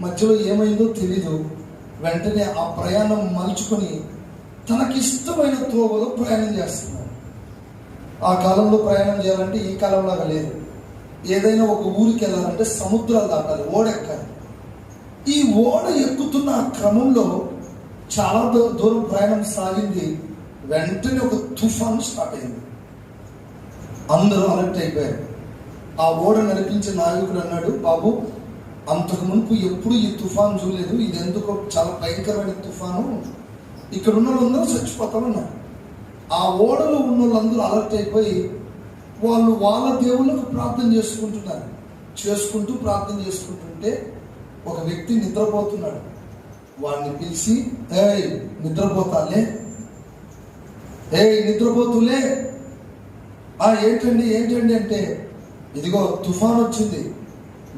మధ్యలో ఏమైందో తెలీదు. వెంటనే ఆ ప్రయాణం మలుచుకొని తనకిష్టమైన తోవలో ప్రయాణం చేస్తున్నాడు ఆ కాలంలో ప్రయాణం చేయాలంటే ఈ కాలంలాగా లేదు. ఏదైనా ఒక ఊరికి వెళ్ళాలంటే సముద్రాలు దాటాలి ఓడెక్కాలి. ఈ ఓడ ఎక్కుతున్న ఆ క్రమంలో చాలా దూ- దూరం ప్రయాణం సాగింది. వెంటనే ఒక తుఫాను స్టార్ట్ అయింది. అందరూ అలర్ట్ అయిపోయారు. ఆ ఓడ నడిపించే నాయకుడు అన్నాడు బాబు అంతకు మునుపు ఎప్పుడు ఈ తుఫాన్ చూడలేదు. ఇది ఎందుకో చాలా భయంకరమైన తుఫాను. ఇక్కడ ఉన్న వాళ్ళందరూ చచ్చిపోతామన్నారు ఆ ఓడలో ఉన్న వాళ్ళందరూ అలర్ట్ అయిపోయి వాళ్ళు వాళ్ళ దేవుళ్ళకు ప్రార్థన చేసుకుంటున్నారు. చేసుకుంటూ ప్రార్థన చేసుకుంటుంటే ఒక వ్యక్తి నిద్రపోతున్నాడు. వాడిని పిలిచి ఏయ్ నిద్రపోతాలే? ఏయ్ నిద్రపోతులే? ఆ ఏంటండి ఏంటండి? అంటే ఇదిగో తుఫాన్ వచ్చింది.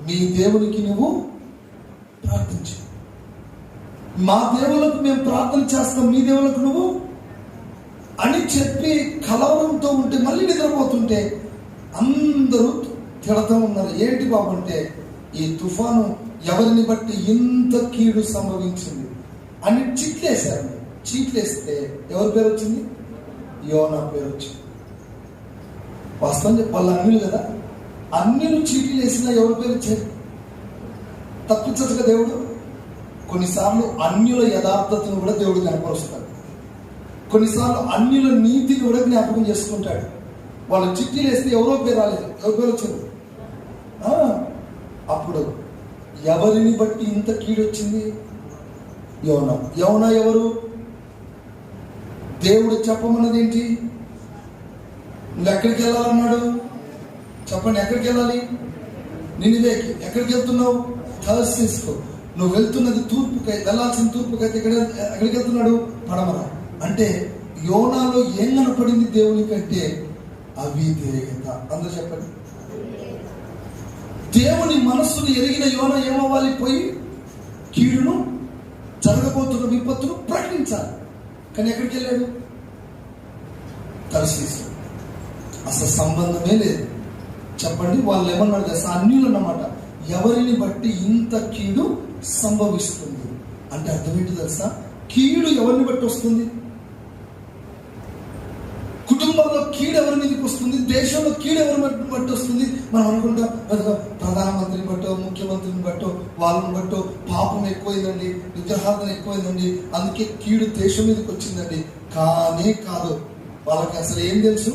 మీ దేవునికి నువ్వు ప్రార్థించు. మా దేవులకు మేము ప్రార్థన చేస్తాం మీ దేవులకు నువ్వు అని చెప్పి కలవరంతో ఉంటే మళ్ళీ నిద్రపోతుంటే అందరూ తిడతా ఉన్నారు. ఏంటి బాబు అంటే ఈ తుఫాను ఎవరిని బట్టి ఇంత కీడు సంభవించింది? అని చిట్లేశారు. చీట్లేస్తే ఎవరి పేరు వచ్చింది యోనా పేరు వచ్చింది వాస్తవం చెప్పాలి వాళ్ళు కదా? అన్యులు చీటీలు వేసినా ఎవరి పేరు ఇచ్చారు తప్పించదుగా దేవుడు? కొన్నిసార్లు అన్యుల యథార్థతను కూడా దేవుడు కనపరుస్తాడు కొన్నిసార్లు అన్యుల నీతిని కూడా జ్ఞాపకం చేసుకుంటాడు. వాళ్ళు చిట్టీలు వేస్తే ఎవరో పేరు రాలేదు. ఎవరి పేరు వచ్చింది? అప్పుడు ఎవరిని బట్టి ఇంత కీడొచ్చింది యవన యవన ఎవరు? దేవుడు చెప్పమన్నది ఏంటి? నువ్వు ఎక్కడికి వెళ్ళాలన్నాడు? చెప్పండి ఎక్కడికి వెళ్ళాలి? నినివేకి ఎక్కడికి వెళ్తున్నావు? థర్సిస్కో నువ్వు వెళ్తున్నది తూర్పుకి వెళ్ళాల్సిన తూర్పుకైతే ఎక్కడ ఎక్కడికి వెళ్తున్నాడు? పడమర. అంటే యోనాలో ఏం కనపడింది దేవుని కంటే? అవిధేయత అందరూ చెప్పండి. దేవుని మనస్సును ఎరిగిన యోన ఏమవ్వాలి? పోయి కీడును జరగబోతున్న విపత్తును ప్రకటించాలి. కానీ ఎక్కడికి వెళ్ళాడు? తలసీసు అసలు సంబంధమే లేదు. చెప్పండి వాళ్ళు ఏమన్నారు తెలుసా అన్యులు అన్నమాట. ఎవరిని బట్టి ఇంత కీడు సంభవిస్తుంది? అంటే అర్థం ఏంటి తెలుసా? కీడు ఎవరిని బట్టి వస్తుంది? కుటుంబంలో కీడు ఎవరి మీదకి వస్తుంది? దేశంలో కీడు ఎవరి బట్టి బట్టి వస్తుంది? మనం అనుకుంటాం ప్రధానమంత్రిని బట్టో ముఖ్యమంత్రిని బట్టో వాళ్ళని బట్టో పాపం ఎక్కువైందండి విగ్రహార్థన ఎక్కువైందండి అందుకే కీడు దేశం మీదకి వచ్చిందండి. కానీ కాదు వాళ్ళకి అసలు ఏం తెలుసు?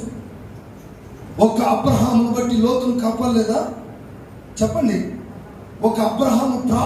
ఒక అబ్రహామును బట్టి లోతును కాపాడలేదా? చెప్పండి. ఒక అబ్రహాము ప్రా